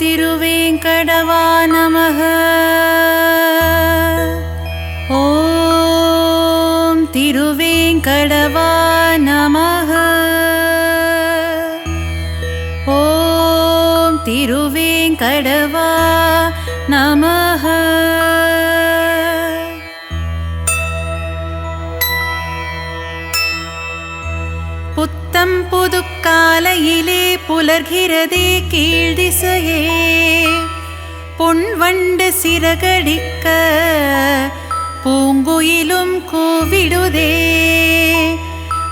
तिरुवेङ्कडवा नमः வளர்கிறதே கீழ் திசையே. பொன் வண்டு சிறகடிக்க பூங்குயிலும் கூவிடுதே.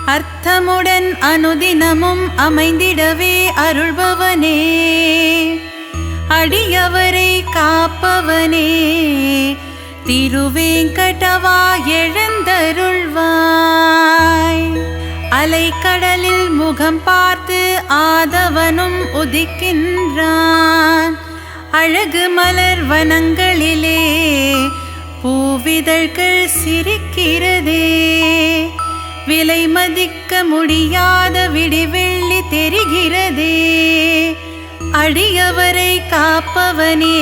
அர்த்தமுடன் அனுதினமும் அமைந்திடவே அருள்பவனே. அடியவரை காப்பவனே. திருவேங்கடவா எழுந்தருள்வாய். அலை கடலில் முகம் பார்த்து ஆதவனும் உதிக்கின்றான். அழகு மலர் வனங்களிலே பூவிதழ்கள் சிரிக்கிறதே. விலை மதிக்க முடியாத விடிவெள்ளி தெரிகிறதே. அடியவரை காப்பவனே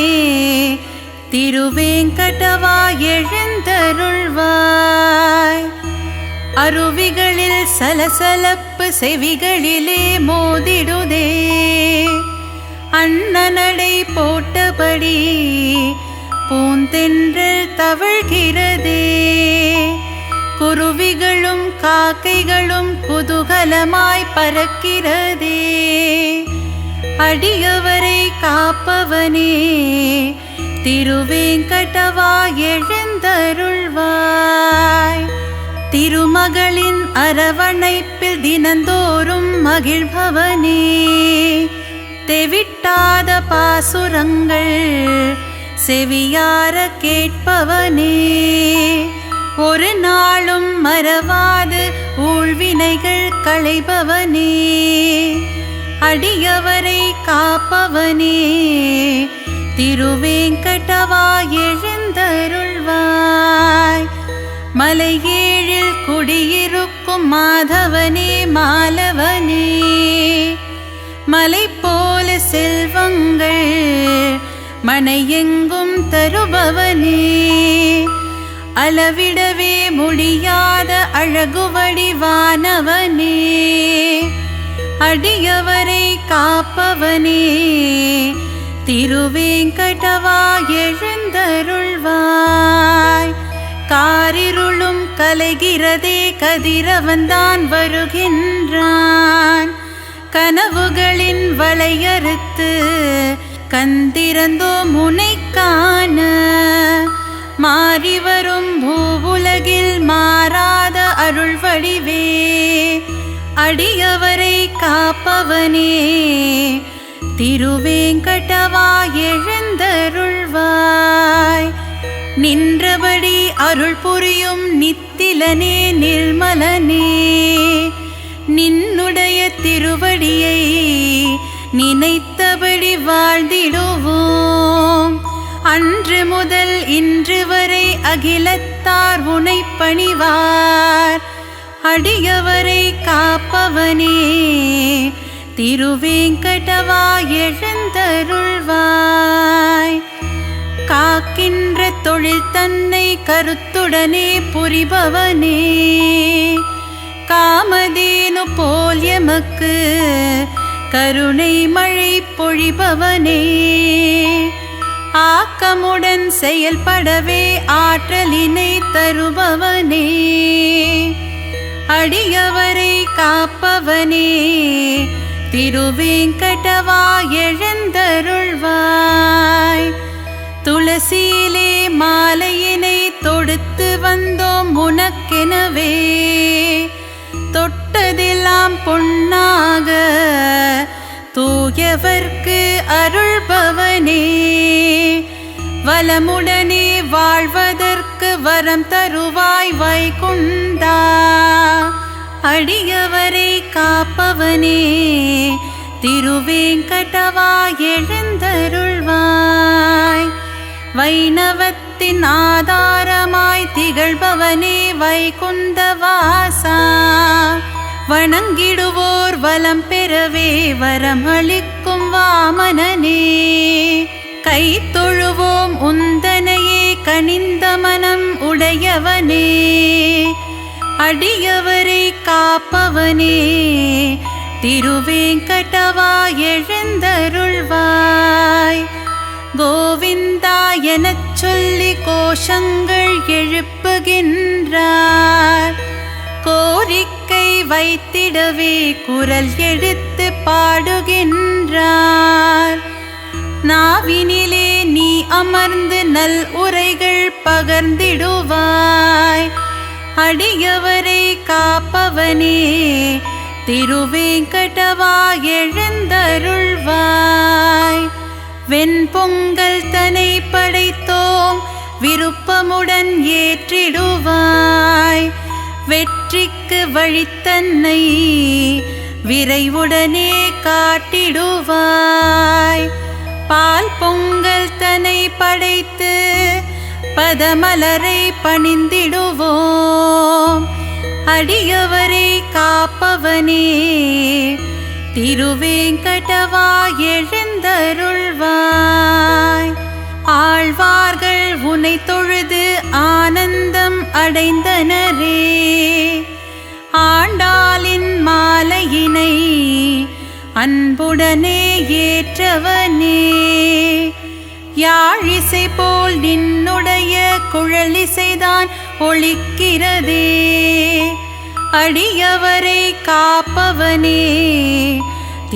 திருவேங்கடவா எழுந்தருள்வாய். அருவிகளில் சலசலப்பு செவிகளிலே மோதிடுதே. அண்ணனடை போட்டபடி பூந்தென்றல் தவழ்கிறதே. குருவிகளும் காக்கைகளும் குதூகலமாய் பறக்கிறதே. அடியவரை காப்பவனே திருவேங்கடவா எழுந்தருள்வாய். திருமகளின் அரவணைப்பில் தினந்தோறும் மகிழ்பவனே. தெவிட்டாத பாசுரங்கள் செவியார கேட்பவனே. ஒரு நாளும் மறவாது ஊழ்வினைகள் களைபவனே. அடியவரை காப்பவனே. திருவேங்கடவா எழுந்தருள்வாய். மலையேழில் குடியிருக்கும் மாதவனே மாலவனே. மலை போல செல்வங்கள் மனையெங்கும் தருபவனே. அளவிடவே முடியாத அழகு வடிவானவனே அடியவரை காப்பவனே. திருவேங்கடவா எழுந்தருள்வாய். காரிருளும் கலைகிறதே கதிரவன்தான் வருகின்றான். கனவுகளின் வளையறுத்து கந்திரந்தோ முனைக்கான மாறிவரும் பூவுலகில் மாறாத அருள் வடிவே. அடியவரை காப்பவனே திருவேங்கடவா எழுந்தருள்வாய். நின்றபடி அருள் புரியும் நித்திலனே நிர்மலனே. நின்னுடைய திருவடியை நினைத்தபடி வாழ்ந்திடுவோம். அன்று முதல் இன்று வரை அகிலத்தார் உனை பணிவார். அடியவரை காப்பவனே திருவேங்கடவா எழுந்தருள்வாய். காக்கின்ற தொழில் தன்னை கருத்துடனே புரிபவனே. காமதேனு போல் எமக்கு கருணை மழை பொழிபவனே. ஆக்கமுடன் செயல்படவே ஆற்றலினை தருபவனே. அடியவரை காப்பவனே திருவேங்கடவா எழுந்தருள்வாய். துளசியிலே மாலையினை தொடுத்து வந்தோம் உனக்கெனவே. தொட்டதெல்லாம் பொன்னாக தூயவர்க்கு அருள்பவனே. வலமுடனே வாழ்வதற்கு வரம் தருவாய் வைகுண்டா. அடியவரை காப்பவனே திருவேங்கடவா எழுந்தருள்வாய். வைணவத்தின் ஆதாரமாய் திகழ்பவனே வைகுந்தவாசா. வணங்கிடுவோர் வலம் பெறவே வரம் அளிக்கும் வாமனனே. கை தொழுவோம் உந்தனையே கனிந்த மனம் உடையவனே. அடியவரை காப்பவனே. திருவேங்கடவா எழுந்தருள்வாய். கோவிந்தா எனச் சொல்லி கோஷங்கள் எழுப்புகின்றார். கோரிக்கை வைத்திடவே குரல் எடுத்து பாடுகின்றார். நாவினிலே நீ அமர்ந்து நல் உரைகள் பகர்ந்திடுவாய். அடியவரை காப்பவனே திருவேங்கடவா எழுந்தருள்வாய். வெண்பொங்கல் தனை படைத்தோம் விருப்பமுடன் ஏற்றிடுவாய். வெற்றிக்கு வழித்தன்னை விரைவுடனே காட்டிடுவாய். பால் பொங்கல் தனை படைத்து பதமலரை பணிந்திடுவோம். அடியவரை காப்பவனே திருவேங்கடவா எழுந்தருள்வாய் ஆழ்வார்கள் உனை தொழுது ஆனந்தம் அடைந்தனரே. ஆண்டாளின் மாலையினை அன்புடனே ஏற்றவனே. யாழிசை போல் நின்னுடைய குழலிசைதான் ஒழிக்கிறதே. அடியவரை காப்பவனே.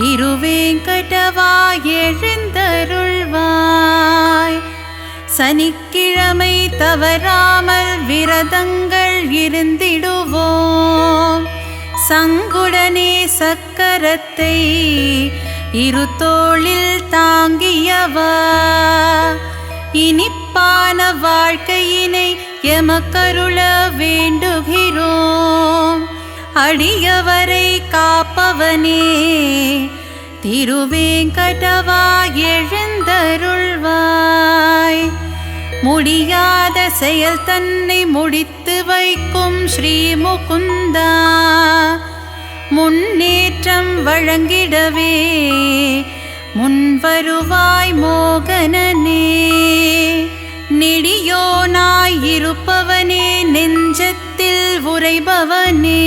திருவேங்கடவாய் எழுந்தருள்வாய் சனிக்கிழமை தவறாமல் விரதங்கள் இருந்திடுவோம். சங்குடனே சக்கரத்தை இரு தோளில் தாங்கியவா. இனிப்பான வாழ்க்கையினை எமக்கருள வேண்டுகிறோம். அடியவரை காப்பவனே. திருவேங்கடவாய் எழுந்தருள்வாய். முடியாத செயல் தன்னை முடித்து வைக்கும் ஸ்ரீ முகுந்தா முன்னேற்றம் வழங்கிடவே. முன்வருவாய் மோகனனே. நெடியோனாய் இருப்பவனே நெஞ்சத்தில் உரைபவனே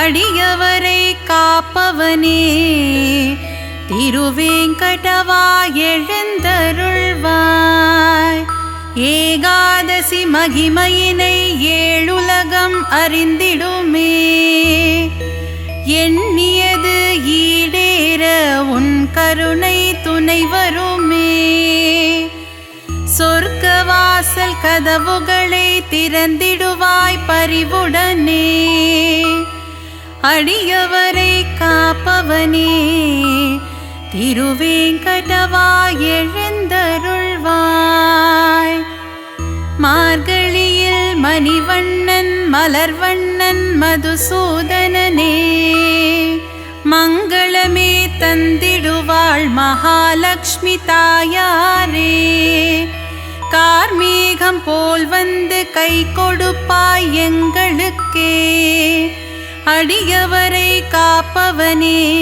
அடியவரை காப்பவனே திருவேங்கடவாய் எழுந்தருள்வாய். ஏகாதசி மகிமையினை ஏழுலகம் அறிந்திடுமே எண்ணியது ஈடேற உன் கருணை துணை வருமே சொர்க்க வாசல் கதவுகளை திறந்திடுவாய் பரிவுடனே. அடியவரை காப்பவனே திருவேங்கடவாய் எழுந்தருள்வாய். மார்கழியில் மணிவண்ணன் மலர்வண்ணன் மதுசூதனனே. மங்களமே தந்திடுவாள் மகாலட்சுமி தாயாரே. கார்மேகம் போல் வந்து கை கொடுப்பாய் எங்களுக்கே. அடியவரை காப்பவனே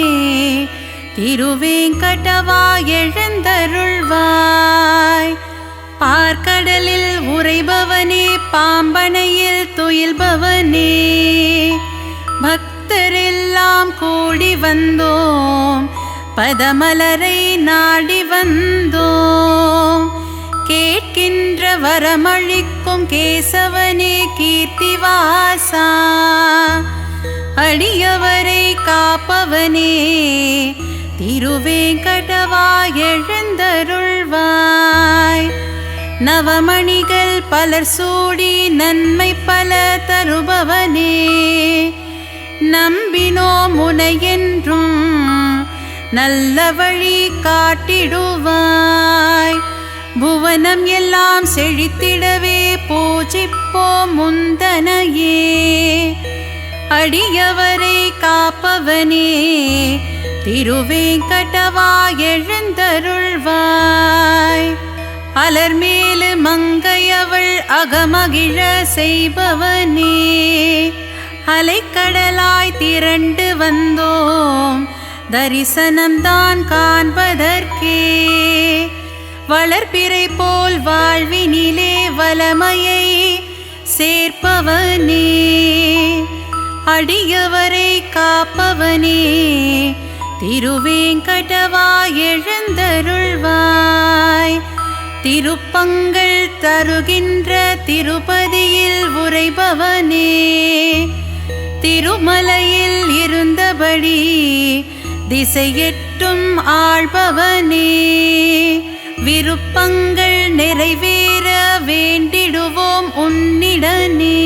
திருவேங்கடவா எழுந்தருள்வாய். பார்க்கடலில் உறைபவனே பாம்பனையில் துயில்பவனே. பக்தரெல்லாம் கூடி வந்தோம் பதமலரை நாடி வந்தோம். வரமளிக்கும் கேசவனே கீர்த்திவாசா அடியவரை காப்பவனே திருவேங்கடவாய் எழுந்தருள்வாய் நவமணிகள் பலர் சூடி நன்மை பல தருபவனே நம்பினோம் முனையென்றும் நல்ல வழி காட்டிடுவாய் புவனம் எல்லாம் செழித்திடவே பூஜிப்போம் முந்தனையே. அடியவரை காப்பவனே திருவேங்கடவாய் எழுந்தருள்வாய். அலர்மேலு மங்கையவள் அகமகிழ செய்பவனே. அலைக்கடலாய் திரண்டு வந்தோம் தரிசனம்தான் காண்பதற்கே. வளர்பிறை போல் வாழ்வினிலே வளமையை சேர்ப்பவனே. அடியவரை காப்பவனே. திருவேங்கடவாய் எழுந்தருள்வாய். திருப்பங்கள் தருகின்ற திருப்பதியில் உரைபவனே திருமலையில் இருந்தபடி திசையெட்டும் ஆழ்பவனே விருப்பங்கள் நிறைவேற வேண்டிடுவோம் உன்னிடனே.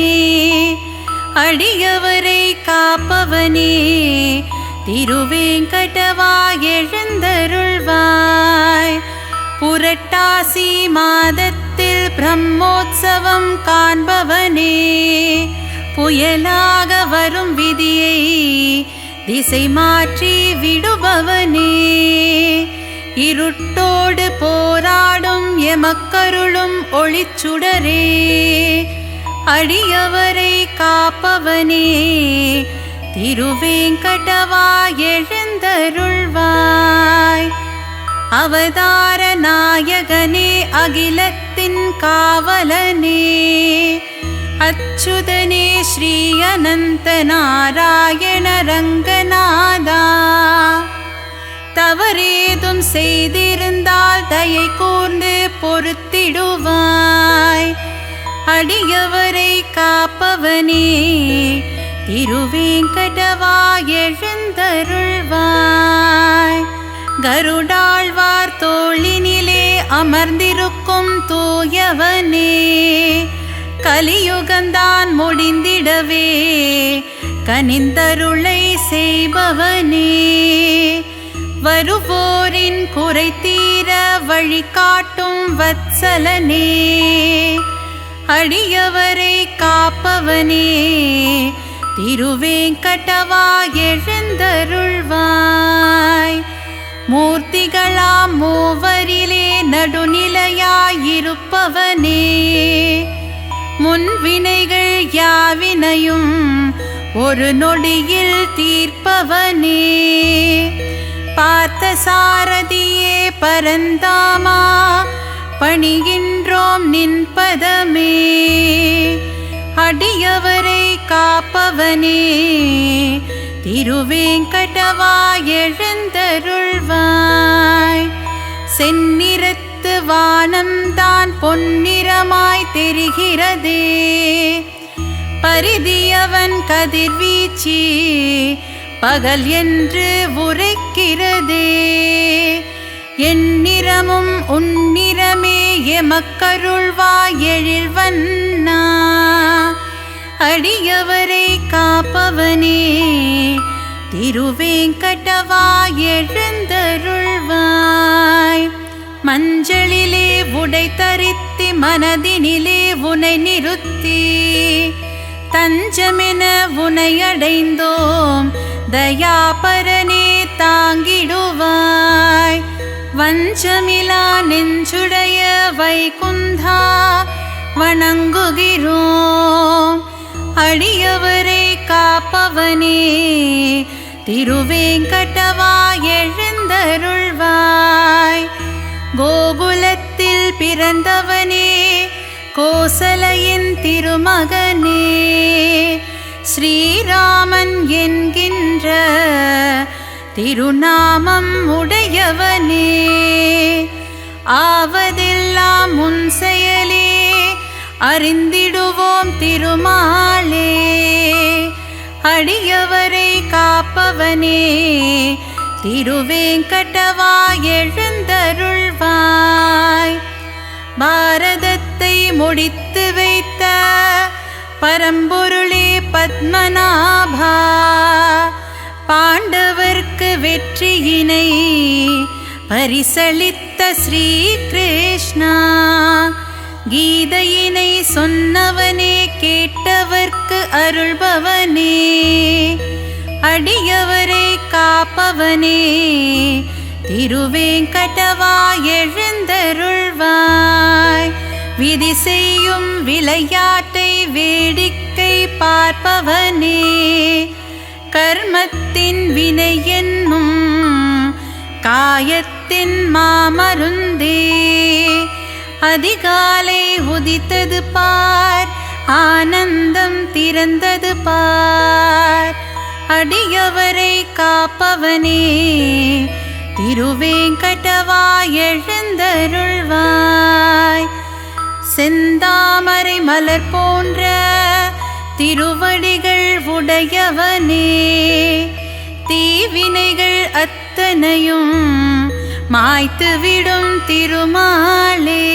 அடியவரை காப்பவனே திருவேங்கடவா எழுந்தருள்வாய். புரட்டாசி மாதத்தில் பிரம்மோற்சவம் காண்பவனே புயலாக வரும் விதியை திசை மாற்றி விடுபவனே. இருட்டோடு போராடும் எமக்கருளும் ஒளிச்சுடரே. அடியவரை காப்பவனே திருவேங்கடவா எழுந்தருள்வாய். அவதார நாயகனே அகிலத்தின் காவலனே. அச்சுதனே ஸ்ரீ அனந்த நாராயண ரங்கநாதா. தவறேதும் செய்திருந்தால் தயை கூர்ந்து பொறுத்திடுவாய். அடியவரை காப்பவனே திருவேங்கடவா எழுந்தருள்வாய். கருடாழ்வார் தோளினிலே அமர்ந்திருக்கும் தூயவனே கலியுகந்தான் முடிந்திடவே கனிந்தருளை செய்பவனே. வருவோரின் குறை தீர வழிகாட்டும் வத்சலனே. அடியவரை காப்பவனே திருவேங்கடவா எழுந்தருள்வாய். மூர்த்திகளாம் மூவரிலே நடுநிலையாயிருப்பவனே. முன்வினைகள் யாவினையும் ஒரு நொடியில் தீர்ப்பவனே. பார்த்த சாரதியே பரந்தாமா பணிகின்றோம் நின்பதமே அடியவரை காப்பவனே திருவேங்கடவாய் எழுந்தருள்வாய். செந்நிறத்து வானம்தான் பொன்னிறமாய் தெரிகிறதே. பரிதியவன் கதிர்வீச்சி பகல் என்று உரைக்கிறதே. எந்நிறமும் உன்னிறமே எமக்கருள்வாய் எழில்வண்ணா அடியவரை காப்பவனே திருவேங்கடவா எழுந்தருள்வாய். மஞ்சளிலே உடை தரித்தி மனதினிலே உனை நிறுத்தி. தஞ்சமென உனை அடைந்தோம். தயாபரனே தாங்கிடுவாய் வஞ்சமிலா நெஞ்சுடைய வைகுந்தா வணங்குகிறோம் அடியவரை காப்பவனே திருவேங்கடவா எழுந்தருள்வாய் கோகுலத்தில் பிறந்தவனே கோசலையின் திருமகனே ஸ்ரீராமன் என்கின்ற திருநாமம் உடையவனே. ஆவதெல்லாம் உன் செயலே அறிந்திடுவோம் திருமாலே. அடியவரை காப்பவனே திருவேங்கடவாய் எழுந்தருள்வாய். பாரதத்தை முடித்து வைத்த பரம்பொருளே பத்மநாபா. பாண்டவர்க்கு வெற்றியினை பரிசளித்த ஸ்ரீ கிருஷ்ணா கீதையினை சொன்னவனே கேட்டவர்க்கு அருள்பவனே. அடியவரை காப்பவனே திருவேங்கடவா எழுந்தருள்வாய். விதி செய்யும் விளையாட்டை வேடிக்கை பார்ப்பவனே. கர்மத்தின் வினை என்னும் காயத்தின் மாமருந்தே. அதிகாலை உதித்தது பார் ஆனந்தம் திறந்தது பார். அடியவரை காப்பவனே திருவேங்கடவாய் எழுந்தருள்வாய். செந்தாமரை மலர் போன்ற திருவடிகள் உடையவனே தீவினைகள் அத்தனையும் மாய்த்துவிடும் திருமாலே.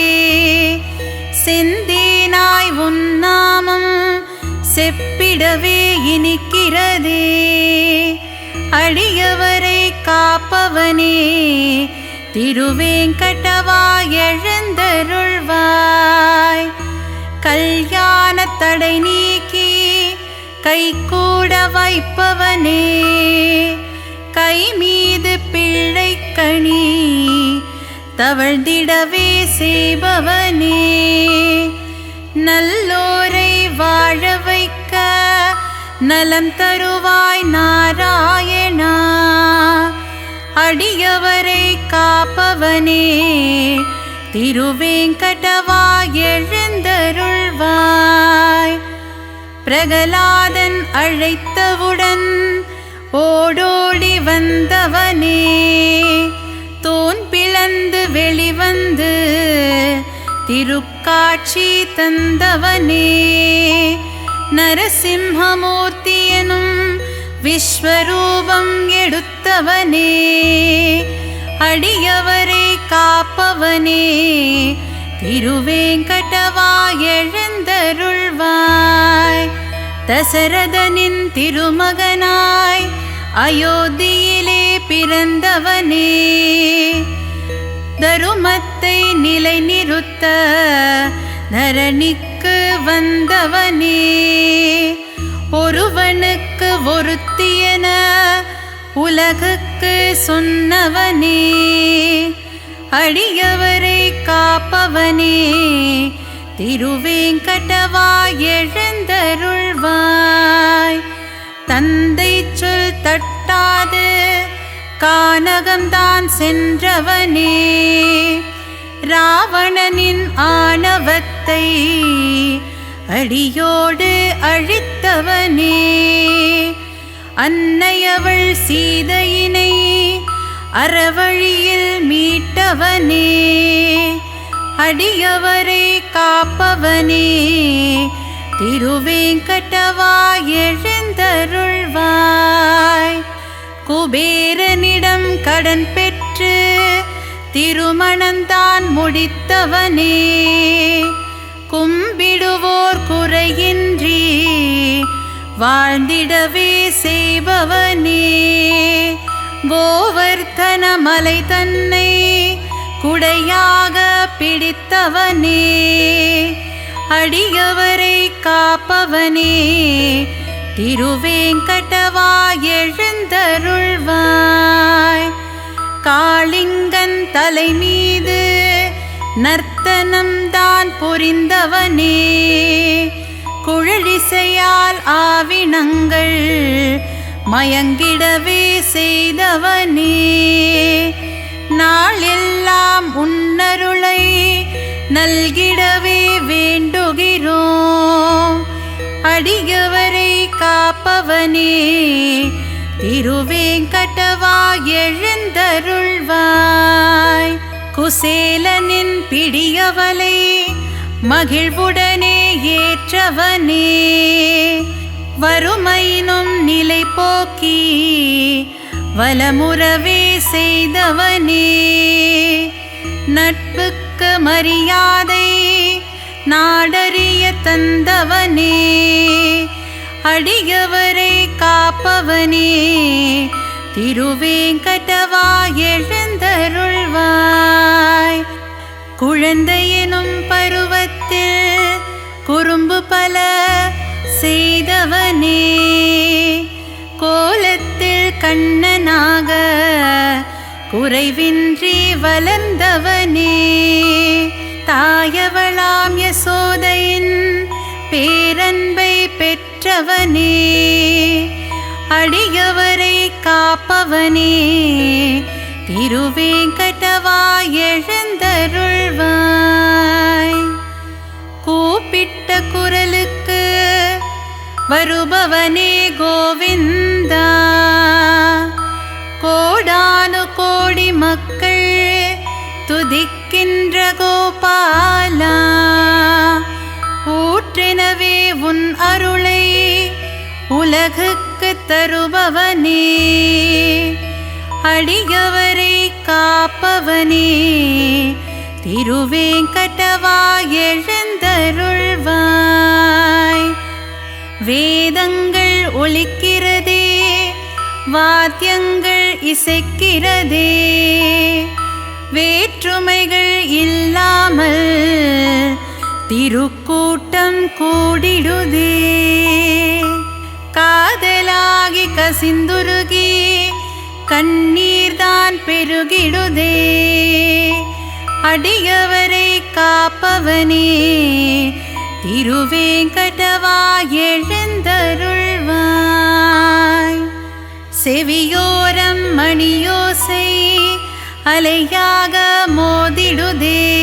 செந்தேனாய் உன்னாமம் செப்பிடவே இனிக்கிறதே அடியவரை காப்பவனே திருவேங்கடவாய் எழுந்தருள்வாய். கல்யாண தடை நீ கை கூட வைப்பவனே. கை மீது பிள்ளை கணி தவழ்ந்திடவே செய்பவனே. நல்லோரை வாழ வைக்க நலம் தருவாய் நாராயணா. அடியவரை காப்பவனே திருவேங்கடவா எழுந்தருள் பிரகலாதன் அழைத்தவுடன் ஓடோடி வந்தவனே தோன் பிளந்து வெளிவந்து திருக்காட்சி தந்தவனே. நரசிம்மமூர்த்தியனும் விஸ்வரூபம் எடுத்தவனே அடியவரை காப்பவனே திருவேங்கடவாயழ எழுந்தருள்வாய் தசரதனின் திருமகனாய் அயோத்தியிலே பிறந்தவனே. தருமத்தை நிலை நிறுத்த தரணிக்கு வந்தவனே. ஒருவனுக்கு ஒருத்தியன உலகுக்கு சொன்னவனே. அடியவரை காப்பவனே. திருவேங்கடவாய் எழுந்தருள்வாய் தந்தை சொல் தட்டாது கானகம்தான் சென்றவனே. ராவணனின் ஆணவத்தை அடியோடு அழித்தவனே. அன்னையவள் சீதையினை அறவழியில் மீட்டவனே. அடியவரை காப்பவனே. திருவேங்கடவாய் எழுந்தருள்வாய் குபேரனிடம் கடன் பெற்று திருமணந்தான் முடித்தவனே. கும்பிடுவோர் குறையின்றி வாழ்ந்திடவே செய்பவனே. கோவர்த்தன மலை தன்னை குடையாக பிடித்தவனே அடியவரை காப்பவனே திருவேங்கடவா எழுந்தருள்வாய். காளிங்கன் தலை மீது நர்த்தனம்தான் புரிந்தவனே குழலிசையால் ஆவினங்கள் மயங்கிடவே செய்தவனே. நாளெல்லாம் உன்னருளை நல்கிடவே வேண்டுகிறோம். அடியவரை காப்பவனே திருவேங்கடவா எழுந்தருள்வாய். குசேலனின் பிடியவலை மகிழ்வுடனே ஏற்றவனே. வறுமையினும் நிலை போக்கி வலமுறவே செய்தவனே. நட்புக்கு மரியாதை நாடறிய தந்தவனே. அடியவரை காப்பவனே. திருவேங்கடவா எழுந்தருள்வாய். குழந்தையினும் பருவத்தில் குறும்பு பல செய்தவனே. கோல கண்ணனாக குறைவின்றி வளர்ந்தவனே. தாயவளாம் யசோதையின் பேரன்பை பெற்றவனே. அடியவரை காப்பவனே. திருவேங்கடவாய் எழுந்தருள்வாய் கூப்பிட்ட குரலுக்கு வருபவனே கோவிந்தா. கோபாலா ஊற்றெனவே உன் அருளை உலகுக்கு தருபவனே. அடியவரை காப்பவனே. திருவேங்கடவாய் எழுந்தருள்வாய். வேதங்கள் ஒழிக்கிறதே வாத்தியங்கள் இசைக்கிறதே. வே குறைகள் இல்லாமல் திருக்கூட்டம் கூடிடுதே. காதலாகி கசிந்துருகி கண்ணீர்தான் பெருகிடுதே. அடியவரை காப்பவனே திருவேங்கடவா எழுந்தருள்வாய். செவியோரம் மணியோசை அலையாக மோதிடுதே.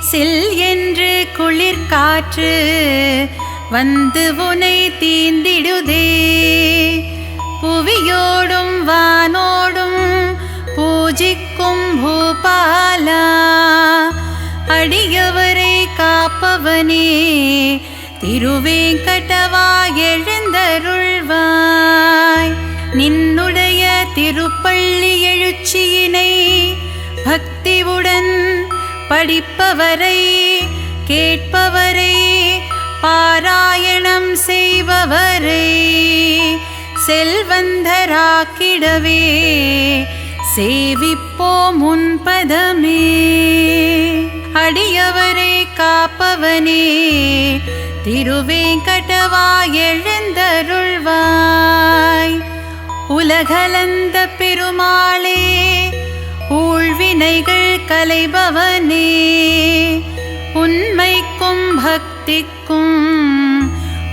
சில் என்று குளிர்காற்று வந்து உனை தீந்திடுதே. புவியோடும் வானோடும் பூஜிக்கும் பூபாலா. அடியவரை காப்பவனே திருவேங்கடவா எழுந்தருள்வாய். நின்னுடைய திருப்பள்ளி எழுச்சியினை பக்திவுடன் படிப்பவரை கேட்பவரை பாராயணம் செய்பவரை செல்வந்தராக்கிடவே சேவிப்போம் முன்பதமே அடியவரை காப்பவனே திருவேங்கடவா எழுந்தருள்வாய். உலகலந்த பெருமாளே ஊழ்வினைகள் கலைபவனே உண்மைக்கும் பக்திக்கும்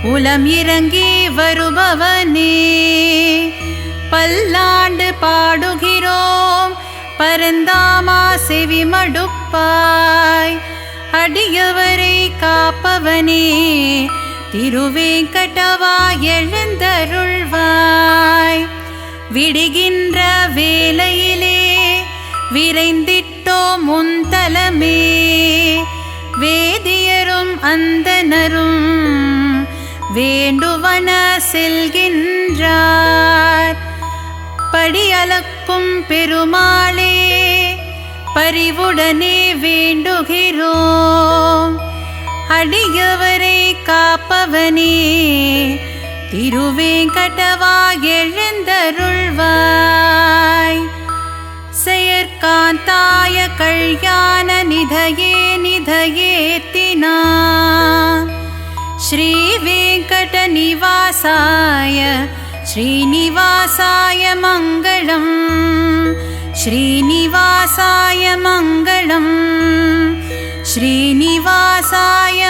உலம் இறங்கி வருபவனே. பல்லாண்டு பாடுகிறோம் பரந்தாமா செவி மடுப்பாய் அடியவரை காப்பவனே திருவேங்கடவா எழுந்தருள்வாய். விடுகின்ற வேலையிலே விரைந்திட்டோ முந்தலமே வேதியரும் அந்தனரும் வேண்டுவன செல்கின்றார். படியளக்கும் பெருமாளே பரிவுடனே வேண்டுகிறோம். அடியவரை காப்பவனே திருவேங்கடவா எழுந்தருள்வாய் செயற்காந்தாய கல்யாண நிதயே நிதயேத்தினா श्रीवेङ्कटनिवासाय श्रीनिवासाय मङ्गलम् श्रीनिवासाय मङ्गलम् श्रीनिवासाय